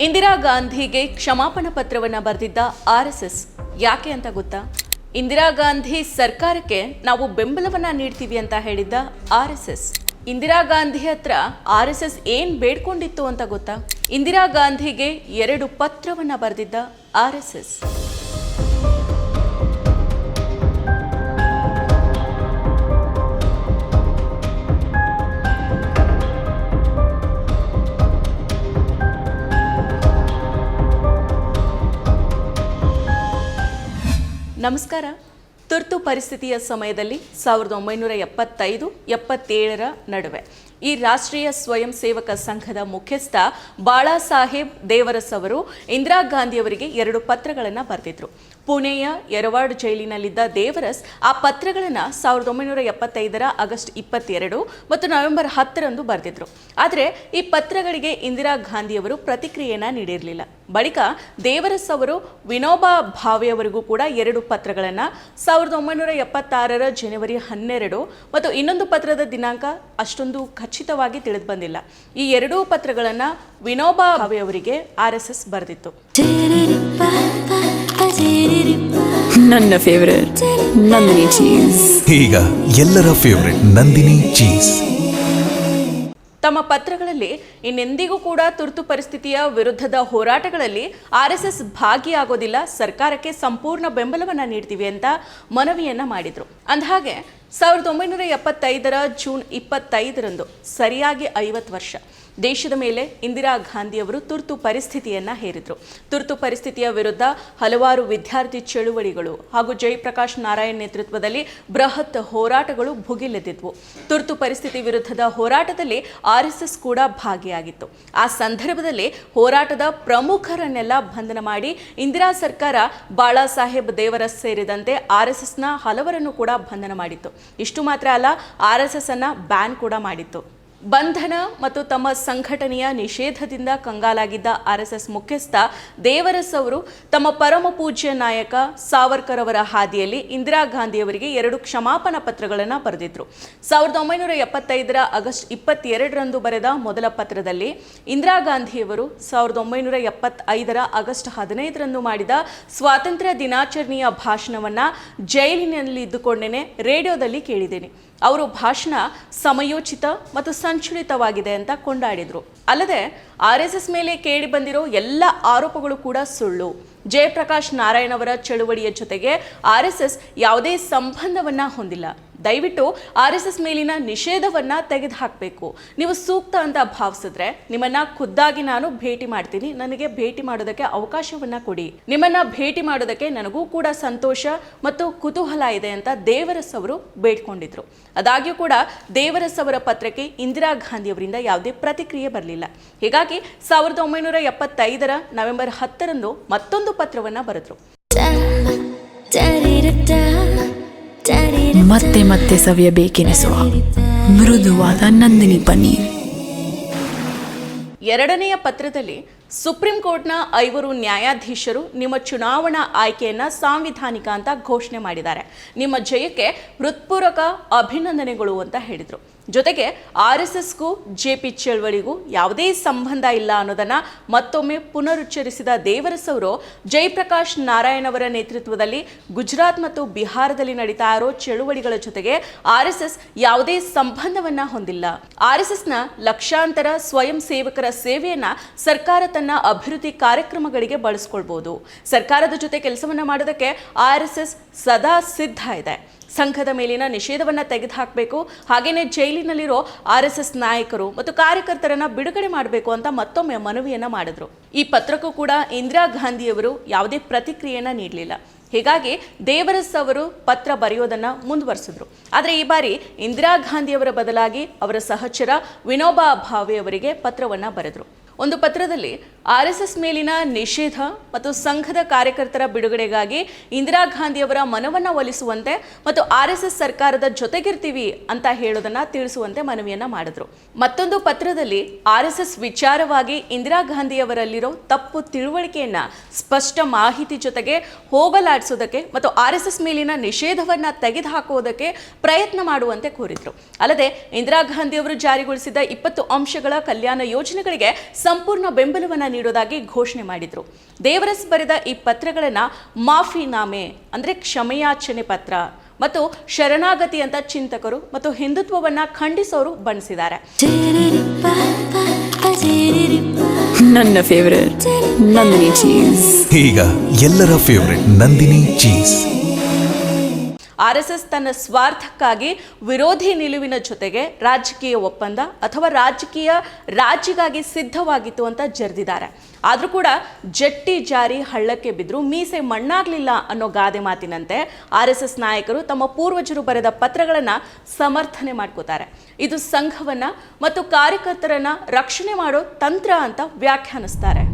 ಇಂದಿರಾ ಗಾಂಧಿಗೆ ಕ್ಷಮಾಪಣ ಪತ್ರವನ್ನು ಬರೆದಿದ್ದ ಆರ್ ಯಾಕೆ ಅಂತ ಗೊತ್ತಾ? ಇಂದಿರಾ ಗಾಂಧಿ ಸರ್ಕಾರಕ್ಕೆ ನಾವು ಬೆಂಬಲವನ್ನ ನೀಡ್ತೀವಿ ಅಂತ ಹೇಳಿದ್ದ ಆರ್ ಇಂದಿರಾ ಗಾಂಧಿ ಹತ್ರ ಆರ್ ಎಸ್ ಎಸ್ ಏನ್ ಬೇಡ್ಕೊಂಡಿತ್ತು ಅಂತ ಗೊತ್ತಾ? ಇಂದಿರಾ ಗಾಂಧಿಗೆ ಎರಡು ಪತ್ರವನ್ನ ಬರೆದಿದ್ದ ಆರ್ ಎಸ್ ಎಸ್. ನಮಸ್ಕಾರ. ತುರ್ತು ಪರಿಸ್ಥಿತಿಯ ಸಮಯದಲ್ಲಿ ಸಾವಿರದ ಒಂಬೈನೂರ ಎಪ್ಪತ್ತೈದು, ಎಪ್ಪತ್ತೇಳರ ನಡುವೆ ಈ ರಾಷ್ಟ್ರೀಯ ಸ್ವಯಂ ಸೇವಕ ಸಂಘದ ಮುಖ್ಯಸ್ಥ ಬಾಳಾ ಸಾಹೇಬ್ ದೇವರಸ್ ಅವರು ಇಂದಿರಾ ಗಾಂಧಿಯವರಿಗೆ ಎರಡು ಪತ್ರಗಳನ್ನು ಬರೆದಿದ್ರು. ಪುಣೆಯ ಯರವಾಡ್ ಜೈಲಿನಲ್ಲಿದ್ದ ದೇವರಸ್ ಆ ಪತ್ರಗಳನ್ನು ಸಾವಿರದ ಒಂಬೈನೂರ ಎಪ್ಪತ್ತೈದರ ಆಗಸ್ಟ್ ಇಪ್ಪತ್ತೆರಡು ಮತ್ತು ನವೆಂಬರ್ ಹತ್ತರಂದು ಬರೆದಿದ್ರು. ಆದರೆ ಈ ಪತ್ರಗಳಿಗೆ ಇಂದಿರಾ ಗಾಂಧಿಯವರು ಪ್ರತಿಕ್ರಿಯೆಯನ್ನು ನೀಡಿರಲಿಲ್ಲ. ಬಳಿಕ ದೇವರಸ್ ಅವರು ವಿನೋಬಾ ಭಾವೆಯವರಿಗೂ ಕೂಡ ಎರಡು ಪತ್ರಗಳನ್ನು ಸಾವಿರದ ಒಂಬೈನೂರ ಎಪ್ಪತ್ತಾರರ ಜನವರಿ ಹನ್ನೆರಡು ಮತ್ತು ಇನ್ನೊಂದು ಪತ್ರದ ದಿನಾಂಕ ಅಷ್ಟೊಂದು ಖಚಿತವಾಗಿ ತಿಳಿದು ಬಂದಿಲ್ಲ. ಈ ಎರಡೂ ಪತ್ರಗಳನ್ನು ವಿನೋಬಾ ಭಾವೆಯವರಿಗೆ ಆರ್ ಎಸ್ ಎಸ್ ಬರೆದಿತ್ತು. ನನ್ನ ಫೇವರೇಟ್ ನಂದಿನಿ ಚೀಸ್ ಈಗ ಎಲ್ಲರ ಫೇವರೆಟ್ ನಂದಿನಿ ಚೀಸ್ ತಮ್ಮ ಪತ್ರಗಳಲ್ಲಿ ಇನ್ನೆಂದಿಗೂ ಕೂಡ ತುರ್ತು ಪರಿಸ್ಥಿತಿಯ ವಿರುದ್ಧದ ಹೋರಾಟಗಳಲ್ಲಿ ಆರ್ಎಸ್ಎಸ್ ಎಸ್ ಎಸ್ ಭಾಗಿಯಾಗೋದಿಲ್ಲ. ಸರ್ಕಾರಕ್ಕೆ ಸಂಪೂರ್ಣ ಬೆಂಬಲವನ್ನು ನೀಡ್ತೀವಿ ಅಂತ ಮನವಿಯನ್ನ ಮಾಡಿದ್ರು. ಅಂದಹಾಗೆ ಸಾವಿರದ ಒಂಬೈನೂರ ಎಪ್ಪತ್ತೈದರ ಜೂನ್ ಇಪ್ಪತ್ತೈದರಂದು, ಸರಿಯಾಗಿ ಐವತ್ತು ವರ್ಷ, ದೇಶದ ಮೇಲೆ ಇಂದಿರಾ ಗಾಂಧಿಯವರು ತುರ್ತು ಪರಿಸ್ಥಿತಿಯನ್ನು ಹೇರಿದರು. ತುರ್ತು ಪರಿಸ್ಥಿತಿಯ ವಿರುದ್ಧ ಹಲವಾರು ವಿದ್ಯಾರ್ಥಿ ಚಳುವಳಿಗಳು ಹಾಗೂ ಜಯಪ್ರಕಾಶ್ ನಾರಾಯಣ್ ನೇತೃತ್ವದಲ್ಲಿ ಬೃಹತ್ ಹೋರಾಟಗಳು ಭುಗಿಲೆದ್ದಿದ್ವು. ತುರ್ತು ಪರಿಸ್ಥಿತಿ ವಿರುದ್ಧದ ಹೋರಾಟದಲ್ಲಿ ಆರ್ ಎಸ್ ಎಸ್ ಕೂಡ ಭಾಗಿಯಾಗಿತ್ತು. ಆ ಸಂದರ್ಭದಲ್ಲಿ ಹೋರಾಟದ ಪ್ರಮುಖರನ್ನೆಲ್ಲ ಬಂಧನ ಮಾಡಿ ಇಂದಿರಾ ಸರ್ಕಾರ ಬಾಳಾ ಸಾಹೇಬ್ ದೇವರ ಸೇರಿದಂತೆ ಆರ್ ಎಸ್ ಎಸ್ನ ಹಲವರನ್ನು ಕೂಡ ಬಂಧನ ಮಾಡಿತ್ತು. ಇಷ್ಟು ಮಾತ್ರ ಅಲ್ಲ ಆರ್ ಎಸ್ ಎಸ್ ಅನ್ನ ಬ್ಯಾನ್ ಕೂಡ ಮಾಡಿತ್ತು. ಬಂಧನ ಮತ್ತು ತಮ್ಮ ಸಂಘಟನೆಯ ನಿಷೇಧದಿಂದ ಕಂಗಾಲಾಗಿದ್ದ ಆರ್ಎಸ್ಎಸ್ ಎಸ್ ಎಸ್ ಮುಖ್ಯಸ್ಥ ದೇವರಸ್ ಅವರು ತಮ್ಮ ಪರಮ ಪೂಜ್ಯ ನಾಯಕ ಸಾವರ್ಕರ್ ಅವರ ಹಾದಿಯಲ್ಲಿ ಇಂದಿರಾ ಗಾಂಧಿಯವರಿಗೆ ಎರಡು ಕ್ಷಮಾಪಣಾ ಪತ್ರಗಳನ್ನು ಬರೆದಿದ್ರು. ಸಾವಿರದ ಒಂಬೈನೂರ ಎಪ್ಪತ್ತೈದರ ಆಗಸ್ಟ್ ಇಪ್ಪತ್ತೆರಡರಂದು ಬರೆದ ಮೊದಲ ಪತ್ರದಲ್ಲಿ ಇಂದಿರಾ ಗಾಂಧಿಯವರು ಸಾವಿರದ ಒಂಬೈನೂರ ಎಪ್ಪತ್ತೈದರ ಆಗಸ್ಟ್ ಹದಿನೈದರಂದು ಮಾಡಿದ ಸ್ವಾತಂತ್ರ್ಯ ದಿನಾಚರಣೆಯ ಭಾಷಣವನ್ನು ಜೈಲಿನಲ್ಲಿ ಇದ್ದುಕೊಂಡೇನೆ ರೇಡಿಯೋದಲ್ಲಿ ಕೇಳಿದ್ದೇನೆ. ಅವರು ಭಾಷಣ ಸಮಯೋಚಿತ ಮತ್ತು ಸಂಚಲಿತವಾಗಿದೆ ಅಂತ ಕೊಂಡಾಡಿದ್ರು. ಅಲ್ಲದೆ, ಆರ್ ಮೇಲೆ ಕೇಳಿ ಬಂದಿರೋ ಎಲ್ಲ ಆರೋಪಗಳು ಕೂಡ ಸುಳ್ಳು. ಜಯಪ್ರಕಾಶ್ ನಾರಾಯಣ್ ಅವರ ಚಳುವಳಿಯ ಜೊತೆಗೆ ಆರ್ ಎಸ್ ಎಸ್ ಯಾವುದೇ ಸಂಬಂಧವನ್ನ ಹೊಂದಿಲ್ಲ. ದಯವಿಟ್ಟು ಆರ್ ಎಸ್ ಎಸ್ ಮೇಲಿನ ನಿಷೇಧವನ್ನ ತೆಗೆದುಹಾಕಬೇಕು. ನೀವು ಸೂಕ್ತ ಅಂತ ಭಾವಿಸಿದ್ರೆ ನಿಮ್ಮನ್ನ ಖುದ್ದಾಗಿ ನಾನು ಭೇಟಿ ಮಾಡ್ತೀನಿ. ನನಗೆ ಭೇಟಿ ಮಾಡೋದಕ್ಕೆ ಅವಕಾಶವನ್ನ ಕೊಡಿ. ನಿಮ್ಮನ್ನ ಭೇಟಿ ಮಾಡೋದಕ್ಕೆ ನನಗೂ ಕೂಡ ಸಂತೋಷ ಮತ್ತು ಕುತೂಹಲ ಇದೆ ಅಂತ ದೇವರಸ್ ಅವರು ಬೇಡ್ಕೊಂಡಿದ್ರು. ಅದಾಗ್ಯೂ ಕೂಡ ದೇವರಸ್ ಅವರ ಪತ್ರಕ್ಕೆ ಇಂದಿರಾ ಗಾಂಧಿ ಅವರಿಂದ ಯಾವುದೇ ಪ್ರತಿಕ್ರಿಯೆ ಬರಲಿಲ್ಲ. ಹೀಗಾಗಿ ಸಾವಿರದ ಒಂಬೈನೂರ ಎಪ್ಪತ್ತೈದರ ನವೆಂಬರ್ ಹತ್ತರಂದು ಮತ್ತೊಂದು ಪತ್ರವನ್ನ ಬರೆದ್ರು. ಮತ್ತೆ ಮತ್ತೆ ಸವಿಯಬೇಕೆನಿಸುವ ಮೃದುವಾದ ನಂದಿನಿ ಪನ್ನೀರ್ ಎರಡನೆಯ ಪತ್ರದಲ್ಲಿ ಸುಪ್ರೀಂ ಕೋರ್ಟ್ನ ಐವರು ನ್ಯಾಯಾಧೀಶರು ನಿಮ್ಮ ಚುನಾವಣಾ ಆಯ್ಕೆಯನ್ನ ಸಾಂವಿಧಾನಿಕ ಅಂತ ಘೋಷಣೆ ಮಾಡಿದ್ದಾರೆ. ನಿಮ್ಮ ಜಯಕ್ಕೆ ಹೃತ್ಪೂರ್ವಕ ಅಭಿನಂದನೆಗಳು ಅಂತ ಹೇಳಿದರು. ಜೊತೆಗೆ ಆರ್ ಎಸ್ ಎಸ್ಗೂ ಜೆ ಪಿ ಚಳವಳಿಗೂ ಯಾವುದೇ ಸಂಬಂಧ ಇಲ್ಲ ಅನ್ನೋದನ್ನು ಮತ್ತೊಮ್ಮೆ ಪುನರುಚ್ಚರಿಸಿದ ದೇವರಸವರು ಜಯಪ್ರಕಾಶ್ ನಾರಾಯಣ್ ಅವರ ನೇತೃತ್ವದಲ್ಲಿ ಗುಜರಾತ್ ಮತ್ತು ಬಿಹಾರದಲ್ಲಿ ನಡೀತಾ ಇರೋ ಚಳುವಳಿಗಳ ಜೊತೆಗೆ ಆರ್ ಎಸ್ ಎಸ್ ಯಾವುದೇ ಸಂಬಂಧವನ್ನ ಹೊಂದಿಲ್ಲ. ಆರ್ ಎಸ್ ಎಸ್ನ ಲಕ್ಷಾಂತರ ಸ್ವಯಂ ಸೇವಕರ ಸೇವೆಯನ್ನ ಸರ್ಕಾರ ತನ್ನ ಅಭಿವೃದ್ಧಿ ಕಾರ್ಯಕ್ರಮಗಳಿಗೆ ಬಳಸ್ಕೊಳ್ಬಹುದು ಸರ್ಕಾರದ ಜೊತೆ ಕೆಲಸವನ್ನ ಮಾಡೋದಕ್ಕೆ ಆರ್ ಎಸ್ ಎಸ್ ಸದಾ ಸಿದ್ಧ ಇದೆ. ಸಂಘದ ಮೇಲಿನ ನಿಷೇಧವನ್ನ ತೆಗೆದುಹಾಕಬೇಕು. ಹಾಗೇನೆ ಜೈಲಿನಲ್ಲಿರೋ ಆರ್ ಎಸ್ ಎಸ್ ನಾಯಕರು ಮತ್ತು ಕಾರ್ಯಕರ್ತರನ್ನ ಬಿಡುಗಡೆ ಮಾಡಬೇಕು ಅಂತ ಮತ್ತೊಮ್ಮೆ ಮನವಿಯನ್ನ ಮಾಡಿದ್ರು. ಈ ಪತ್ರಕ್ಕೂ ಕೂಡ ಇಂದಿರಾ ಗಾಂಧಿಯವರು ಯಾವುದೇ ಪ್ರತಿಕ್ರಿಯೆಯನ್ನ ನೀಡಲಿಲ್ಲ. ಹೀಗಾಗಿ ದೇವರಸ್ ಅವರು ಪತ್ರ ಬರೆಯೋದನ್ನ ಮುಂದುವರೆಸಿದ್ರು. ಆದರೆ ಈ ಬಾರಿ ಇಂದಿರಾ ಗಾಂಧಿಯವರ ಬದಲಾಗಿ ಅವರ ಸಹಚರ ವಿನೋಬಾ ಭಾವೆ ಅವರಿಗೆ ಪತ್ರವನ್ನ ಬರೆದ್ರು. ಒಂದು ಪತ್ರದಲ್ಲಿ ಆರ್ ಎಸ್ ಎಸ್ ಮೇಲಿನ ನಿಷೇಧ ಮತ್ತು ಸಂಘದ ಕಾರ್ಯಕರ್ತರ ಬಿಡುಗಡೆಗಾಗಿ ಇಂದಿರಾ ಗಾಂಧಿಯವರ ಮನವನ್ನು ಒಲಿಸುವಂತೆ ಮತ್ತು ಆರ್ ಎಸ್ ಎಸ್ ಸರ್ಕಾರದ ಜೊತೆಗಿರ್ತೀವಿ ಅಂತ ಹೇಳೋದನ್ನ ತಿಳಿಸುವಂತೆ ಮನವಿಯನ್ನ ಮಾಡಿದ್ರು. ಮತ್ತೊಂದು ಪತ್ರದಲ್ಲಿ ಆರ್ ಎಸ್ ಎಸ್ ವಿಚಾರವಾಗಿ ಇಂದಿರಾ ಗಾಂಧಿಯವರಲ್ಲಿರೋ ತಪ್ಪು ತಿಳುವಳಿಕೆಯನ್ನ ಸ್ಪಷ್ಟ ಮಾಹಿತಿ ಜೊತೆಗೆ ಹೋಗಲಾಡಿಸೋದಕ್ಕೆ ಮತ್ತು ಆರ್ ಎಸ್ ಎಸ್ ಮೇಲಿನ ನಿಷೇಧವನ್ನ ತೆಗೆದುಹಾಕುವುದಕ್ಕೆ ಪ್ರಯತ್ನ ಮಾಡುವಂತೆ ಕೋರಿದ್ರು. ಅಲ್ಲದೆ ಇಂದಿರಾ ಗಾಂಧಿಯವರು ಜಾರಿಗೊಳಿಸಿದ ಇಪ್ಪತ್ತು ಅಂಶಗಳ ಕಲ್ಯಾಣ ಯೋಜನೆಗಳಿಗೆ ಸಂಪೂರ್ಣ ಬೆಂಬಲವನ್ನ ನೀಡೋದಾಗಿ ಘೋಷಣೆ ಮಾಡಿದ್ರು. ದೇವರಸ್ ಬರೆದ ಈ ಪತ್ರಗಳನ್ನ ಮಾಫಿನಾಮೆ ಅಂದ್ರೆ ಕ್ಷಮೆಯಾಚನೆ ಪತ್ರ ಮತ್ತು ಶರಣಾಗತಿ ಅಂತ ಚಿಂತಕರು ಮತ್ತು ಹಿಂದುತ್ವವನ್ನ ಖಂಡಿಸೋರು ಬಣ್ಣಿಸಿದ್ದಾರೆ ನನ್ನ ಫೇವ್ರೆಟ್ ನಂದಿನಿ ಚೀಸ್ ಈಗ ಎಲ್ಲರ favourite Nandini cheese R S S ತನ್ನ ಸ್ವಾರ್ಥಕ್ಕಾಗಿ ವಿರೋಧಿ ನಿಲುವಿನ ಜೊತೆಗೆ ರಾಜಕೀಯ ಒಪ್ಪಂದ ಅಥವಾ ರಾಜಕೀಯ ರಾಜಿಗಾಗಿ ಸಿದ್ಧವಾಗಿತ್ತು ಅಂತ ಜರ್ದಿದ್ದಾರೆ. ಆದರೂ ಕೂಡ ಜಟ್ಟಿ ಜಾರಿ ಹಳ್ಳಕ್ಕೆ ಬಿದ್ದರೂ ಮೀಸೆ ಮಣ್ಣಾಗಲಿಲ್ಲ ಅನ್ನೋ ಗಾದೆ ಮಾತಿನಂತೆ ಆರ್ ಎಸ್ ಎಸ್ ನಾಯಕರು ತಮ್ಮ ಪೂರ್ವಜರು ಬರೆದ ಪತ್ರಗಳನ್ನು ಸಮರ್ಥನೆ ಮಾಡ್ಕೋತಾರೆ. ಇದು ಸಂಘವನ್ನು ಮತ್ತು ಕಾರ್ಯಕರ್ತರನ್ನು ರಕ್ಷಣೆ ಮಾಡೋ ತಂತ್ರ ಅಂತ ವ್ಯಾಖ್ಯಾನಿಸ್ತಾರೆ.